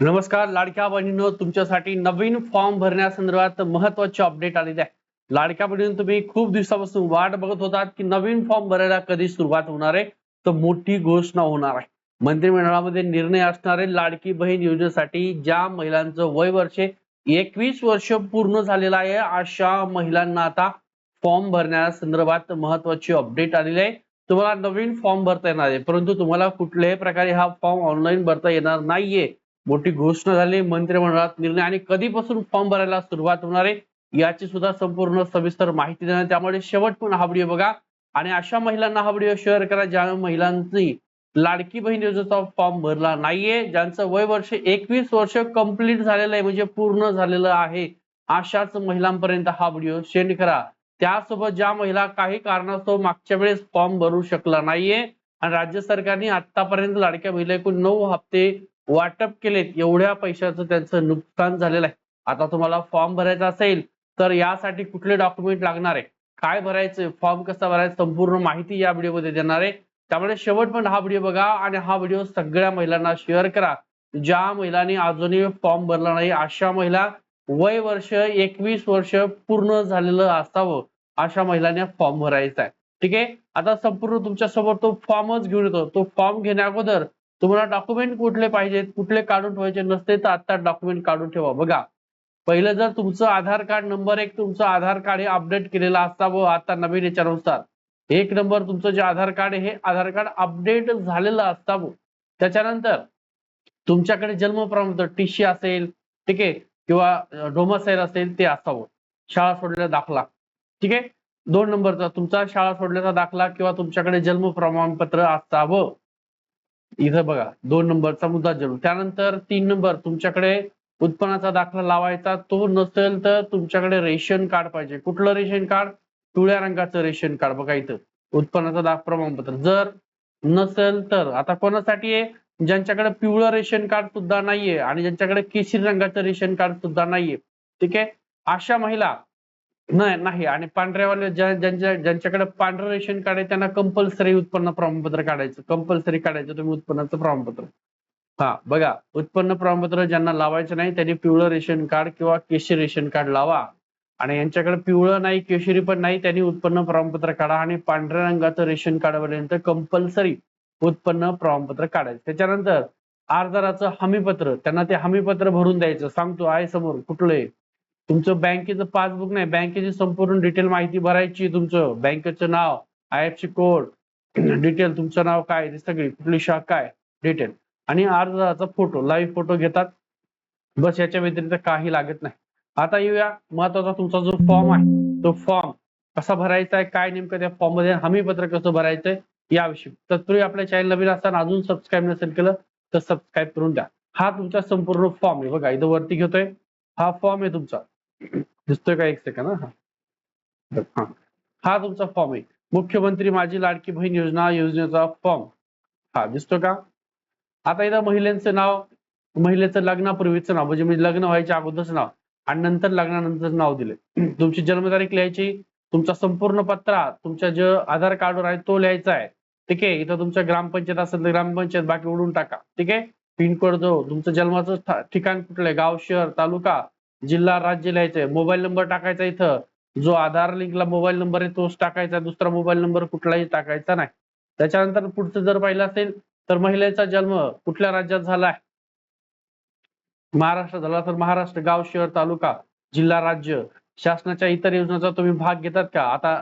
नमस्कार लाडक्या बहिणीनं तुमच्यासाठी नवीन फॉर्म भरण्यासंदर्भात महत्वाची अपडेट आलेली आहे. लाडक्या बहिणीनं तुम्ही खूप दिवसापासून वाट बघत होतात की नवीन फॉर्म भरायला कधी सुरुवात होणार आहे? तर मोठी घोषणा होणार आहे. मंत्रिमंडळामध्ये निर्णय असणारे लाडकी बहीण योजनेसाठी ज्या महिलांचं वय वर्षे एकवीस वर्ष पूर्ण झालेलं आहे अशा महिलांना आता फॉर्म भरण्यासंदर्भात महत्वाची अपडेट आलेली आहे. तुम्हाला नवीन फॉर्म भरता येणार आहे. परंतु तुम्हाला कुठल्याही प्रकारे हा फॉर्म ऑनलाईन भरता येणार नाहीये. मोठी घोषणा झाली मंत्रिमंडळात निर्णय आणि कधीपासून फॉर्म भरायला सुरुवात होणार आहे याची सुद्धा संपूर्ण सविस्तर माहिती देणार त्यामुळे शेवट पण हा व्हिडिओ बघा आणि अशा महिलांना हा व्हिडिओ शेअर करा ज्या महिलांनी लाडकी बहीण योजनेचा फॉर्म भरला नाहीये ज्यांचं वय वर्ष एकवीस वर्ष कंप्लीट झालेलं आहे म्हणजे पूर्ण झालेलं आहे अशाच महिलांपर्यंत हा व्हिडिओ सेंड करा. त्यासोबत ज्या महिला काही कारणास्तव मागच्या वेळेस फॉर्म भरू शकला नाहीये आणि राज्य सरकारने आतापर्यंत लाडक्या महिला एकूण नऊ हप्ते वाटप केलेत एवढ्या पैशाचं त्यांचं नुकसान झालेलं आहे. आता तुम्हाला फॉर्म भरायचा असेल तर यासाठी कुठले डॉक्युमेंट लागणार आहे? काय भरायचं फॉर्म कसा भरायचा? संपूर्ण माहिती या व्हिडिओमध्ये देणार आहे. त्यामुळे शेवट पण हा व्हिडिओ बघा आणि हा व्हिडिओ सगळ्या महिलांना शेअर करा. ज्या महिलांनी अजूनही फॉर्म भरला नाही अशा महिला वय वर्ष एकवीस वर्ष पूर्ण झालेलं असावं अशा महिलांनी फॉर्म भरायचा आहे. ठीक आहे? आता संपूर्ण तुमच्यासमोर तो फॉर्मच घेऊन येतो. तो फॉर्म घेण्या अगोदर तुम्हाला डॉक्युमेंट कुठले पाहिजेत कुठले काढून ठेवायचे नसते तर आता डॉक्युमेंट काढून ठेवा. बघा पहिलं जर तुमचं आधार कार्ड नंबर एक तुमचं आधार कार्ड हे अपडेट केलेलं असावं आता नवीन याच्यानुसार. एक नंबर तुमचं जे आधार कार्ड हे आधार कार्ड अपडेट झालेलं असावं. त्याच्यानंतर तुमच्याकडे जन्म प्रमाणपत्र टीसी असेल ठीक आहे किंवा डोमासाईल असेल ते असावं. शाळा सोडलेला दाखला. ठीक आहे? दोन नंबरचा तुमचा शाळा सोडल्याचा दाखला किंवा तुमच्याकडे जन्म प्रमाणपत्र असावं. इथं बघा दोन नंबरचा मुद्दा जरूर. त्यानंतर तीन नंबर तुमच्याकडे उत्पन्नाचा दाखला लावायचा तो नसेल तर तुमच्याकडे रेशन कार्ड पाहिजे. कुठलं रेशन कार्ड? पिवळ्या रंगाचं रेशन कार्ड बघा इथं. उत्पन्नाचा दाख प्रमाणपत्र. जर नसेल तर आता कोणासाठी आहे? ज्यांच्याकडे पिवळं रेशन कार्ड सुद्धा नाहीये आणि ज्यांच्याकडे केशरी रंगाचं रेशन कार्ड सुद्धा नाहीये. ठीक आहे? अशा महिला नाही नाही. आणि पांढऱ्यावाले ज्या ज्यांच्या ज्यांच्याकडे पांढरं रेशन कार्ड आहे त्यांना कंपल्सरी उत्पन्न प्रमाणपत्र काढायचं. कंपल्सरी काढायचं तुम्ही उत्पन्नाचं प्रमाणपत्र. हा बघा. उत्पन्न प्रमाणपत्र ज्यांना लावायचं नाही त्यांनी पिवळं रेशन कार्ड किंवा केशरी रेशन कार्ड लावा. आणि यांच्याकडे पिवळं नाही केशरी पण नाही त्यांनी उत्पन्न प्रमाणपत्र काढा. आणि पांढऱ्या रंगाचं रेशन कार्ड कंपल्सरी उत्पन्न प्रमाणपत्र काढायचं. त्याच्यानंतर अर्जदाराचं हमीपत्र त्यांना ते हमीपत्र भरून द्यायचं. सांगतो आहे समोर कुठलं आहे? तुमचं बँकेचं पासबुक नाही बँकेची संपूर्ण डिटेल माहिती भरायची तुमचं. बँकेचं नाव I F C code detail तुमचं नाव काय सगळी कुठली शाखा काय डिटेल. आणि अर्जाचा फोटो लाईव्ह फोटो घेतात. बस याच्या व्यतिरिक्त काही लागत नाही. आता येऊया महत्त्वाचा तुमचा जो फॉर्म आहे तो फॉर्म कसा भरायचा आहे काय नेमकं त्या फॉर्ममध्ये हमीपत्र कसं भरायचंय याविषयी. तत्पूर्वी आपल्या चॅनल नवीन असताना अजून सबस्क्राईब नसेल केलं तर सबस्क्राईब करून द्या. हा तुमचा संपूर्ण फॉर्म आहे. बघा इथं वरती घेतोय. हा फॉर्म आहे तुमचा. दिसतोय का एक सेकंड हा. हा. हा तुमचा फॉर्म आहे. मुख्यमंत्री माझी लाडकी बहीण योजना योजनेचा फॉर्म हा दिसतो का? आता इथं महिलांचं नाव महिलेचं लग्नापूर्वीचं नाव म्हणजे म्हणजे लग्न व्हायच्या अगोदरच नाव आणि नंतर लग्नानंतर नाव दिले. तुमची जन्मतारीख लिहायची तुमचा संपूर्ण पत्रा तुमच्या जे आधार कार्डवर आहे तो लिहायचा आहे. ठीक आहे? इथं तुमच्या ग्रामपंचायत असेल तर ग्रामपंचायत बाकी उडून टाका. ठीक आहे? पिनकोड जो तुमचं जन्माचं ठिकाण कुठलं आहे? गाव शहर तालुका जिल्हा राज्य लिहायचंय. मोबाईल नंबर टाकायचा इथं. जो आधार लिंकला मोबाईल नंबर आहे तोच टाकायचा. दुसरा मोबाईल नंबर कुठलाही टाकायचा नाही. त्याच्यानंतर पुढचं जर पाहिलं असेल तर महिलेचा जन्म कुठल्या राज्यात झालाय महाराष्ट्र झाला तर महाराष्ट्र गाव शहर तालुका जिल्हा राज्य. शासनाच्या इतर योजनांचा तुम्ही भाग घेतात का? आता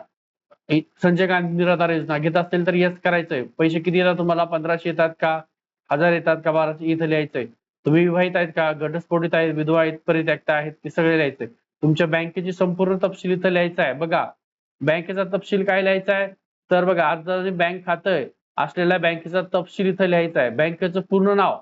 संजय गांधी निराधार योजना. घेत असेल तर येस करायचंय. पैसे किती येतात तुम्हाला? पंधराशे येतात का? हजार येतात का? बाराशे? इथं लिहायचंय. तुम्ही विवाहित आहेत का? घटस्फोटित आहेत विधवा आहेत परित्यक्त आहेत ते सगळे लिहायचंय. तुमच्या बँकेची संपूर्ण तपशील इथं लिहायचा आहे. बघा बँकेचा तपशील काय लिहायचा आहे? तर बघा अर्ज बँक खातं असलेल्या बँकेचा तपशील इथं लिहायचा आहे. बँकेचं पूर्ण नाव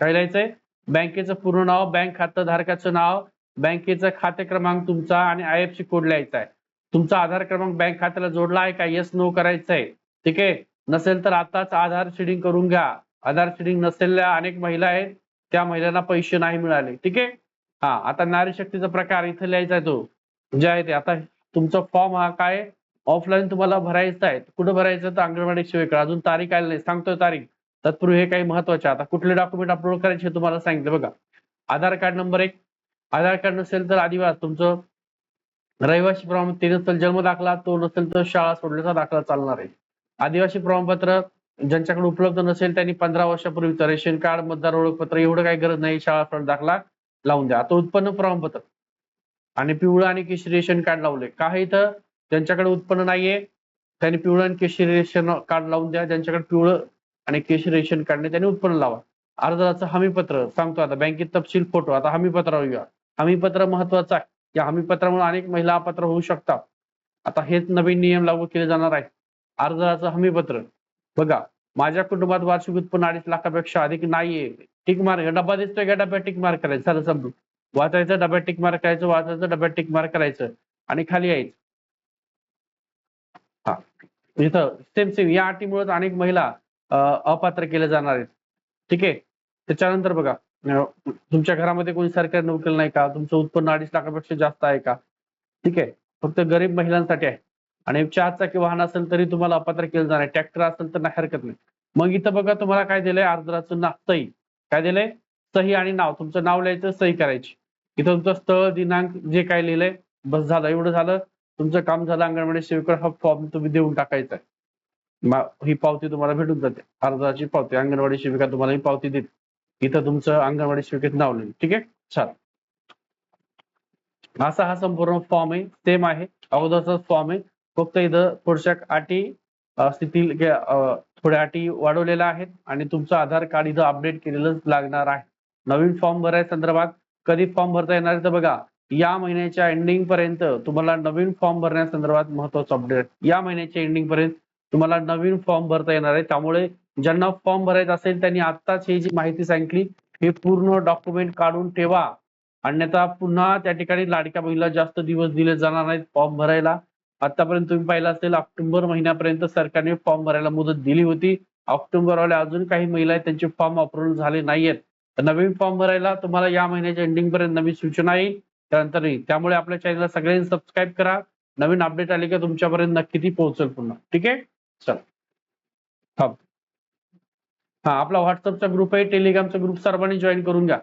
काय लिहायचंय? बँकेचं पूर्ण नाव बँक खातं धारकाचं नाव बँकेचा खाते क्रमांक तुमचा आणि आय एफ सी कोड लिहायचा आहे. तुमचा आधार क्रमांक बँक खात्याला जोडला आहे का? येस नो करायचं आहे ठीक आहे? नसेल तर आताच आधार शेडिंग करून घ्या. आधार शेडिंग नसलेल्या अनेक महिला आहेत. त्या महिलांना पैसे नाही मिळाले. ठीक आहे? हा आता नारी शक्तीचा प्रकार इथं लिहायचा आहे तो. जे आहे ते. आता तुमचा फॉर्म हा काय? ऑफलाईन तुम्हाला भरायचा आहे. कुठं भरायचं? तर अंगणवाडी सेवेकडे. अजून तारीख आली नाही. सांगतोय तारीख. तत्पूर्वी हे काही महत्त्वाचे आता कुठले डॉक्युमेंट अपलोड करायचे हे तुम्हाला सांगितलं. बघा. आधार कार्ड नंबर एक. आधार कार्ड नसेल तर आदिवास. तुमचं रहिवासी प्रमाण ते नसेल जन्म दाखला. तो नसेल तर शाळा सोडल्याचा दाखला चालणार आहे. आदिवासी प्रमाणपत्र ज्यांच्याकडे उपलब्ध नसेल त्यांनी पंधरा वर्षापूर्वीचं रेशन कार्ड मतदार ओळखपत्र एवढं काही गरज नाही. शाळा फळ दाखला लावून द्या. आता उत्पन्न प्रमाणपत्र आणि पिवळं आणि केशरी रेशन कार्ड लावले काही इथं ज्यांच्याकडे उत्पन्न नाहीये त्यांनी पिवळं आणि केशरी रेशन कार्ड लावून द्या. ज्यांच्याकडे पिवळं आणि केशरी रेशन कार्ड नाही त्यांनी उत्पन्न लावा. अर्जाचं हमीपत्र सांगतो आता. बँकेत तपशील फोटो. आता हमीपत्रावर येऊया. हमीपत्र महत्वाचं आहे. या हमीपत्रामुळे अनेक महिला अपात्र होऊ शकतात. आता हेच नवीन नियम लागू केले जाणार आहे अर्जाचं हमीपत्र बघा माझ्या कुटुंबात वार्षिक उत्पन्न अडीच लाखापेक्षा अधिक नाहीये. टिक मार्क डबा दिसतोय का? डब्यात टिक मार्क करायचं. झालं समजून वाचायचं डब्यात टिक मार्क करायचं वाचायचं डब्यात टिक मार्क करायचं. आणि खाली यायचं. हा. इथं सेम सेम या अटीमुळे अनेक महिला अपात्र केल्या जाणार आहेत. ठीक आहे? त्याच्यानंतर बघा तुमच्या घरामध्ये कोणी सरकारी नोकरी नाही का? तुमचं उत्पन्न अडीच लाखापेक्षा जास्त आहे का? ठीक आहे? फक्त गरीब महिलांसाठी आहे. आणि चार चाकी वाहन असेल तरी तुम्हाला अपात्र केलं जाणार ट्रॅक्टर असेल तर नाही हरकत नाही. मग इथं बघा तुम्हाला काय दिलंय? अर्जदाराचं नाव सही काय दिलंय? सही आणि नाव. तुमचं नाव लिहायचं सही करायची. इथं तुमचं स्थळ दिनांक जे काय लिहिलंय बस झालं एवढं झालं. तुमचं काम झालं अंगणवाडी सेविका हा फॉर्म तुम्ही देऊन टाकायचा आहे. ही पावती तुम्हाला भेटून जाते. अर्जाची पावती. अंगणवाडी सेविका तुम्हाला ही पावती देते. इथं तुमचं अंगणवाडी सेविकेत नाव लिहिलं ठीक आहे? चाल असा हा संपूर्ण फॉर्म आहे. सेम आहे. अगोदरचाच फॉर्म आहे. फक्त इथं थोडशा अटी अं, स्थिती थोड्या अटी वाढवलेल्या आहेत आणि तुमचं आधार कार्ड इथं अपडेट केलेलंच लागणार आहे. नवीन फॉर्म भराय संदर्भात कधी फॉर्म भरता येणार आहे तर बघा. या महिन्याच्या एंडिंग पर्यंत तुम्हाला नवीन फॉर्म भरण्यासंदर्भात महत्वाचं अपडेट या महिन्याच्या एंडिंग पर्यंत तुम्हाला नवीन फॉर्म भरता येणार आहे. त्यामुळे ज्यांना फॉर्म भरायचा असेल त्यांनी आत्ताच ही जी माहिती सांगितली हे पूर्ण डॉक्युमेंट काढून ठेवा. अन्यथा पुन्हा त्या ठिकाणी लाडक्या बहिणीला जास्त दिवस दिले जाणार नाहीत फॉर्म भरायला. आतापर्यंत तुम्ही पाहिलं असेल ऑक्टोबर महिन्यापर्यंत सरकारने फॉर्म भरायला मुदत दिली होती. ऑक्टोबरवाले अजून काही महिला आहेत त्यांचे फॉर्म अप्रुव्हल झाले नाहीयेत. तर नवीन फॉर्म भरायला तुम्हाला या महिन्याच्या एंडिंग पर्यंत नवीन सूचना येईल. त्यानंतर त्यामुळे आपल्या चॅनलला सगळ्यांनी सबस्क्राईब करा. नवीन अपडेट आले का तुमच्यापर्यंत नक्की ती पोहोचेल पुन्हा. ठीक आहे? चल. हा आपला व्हॉट्सअपचा ग्रुप आहे. टेलिग्रामचा ग्रुप सर्वांनी जॉईन करून घ्या.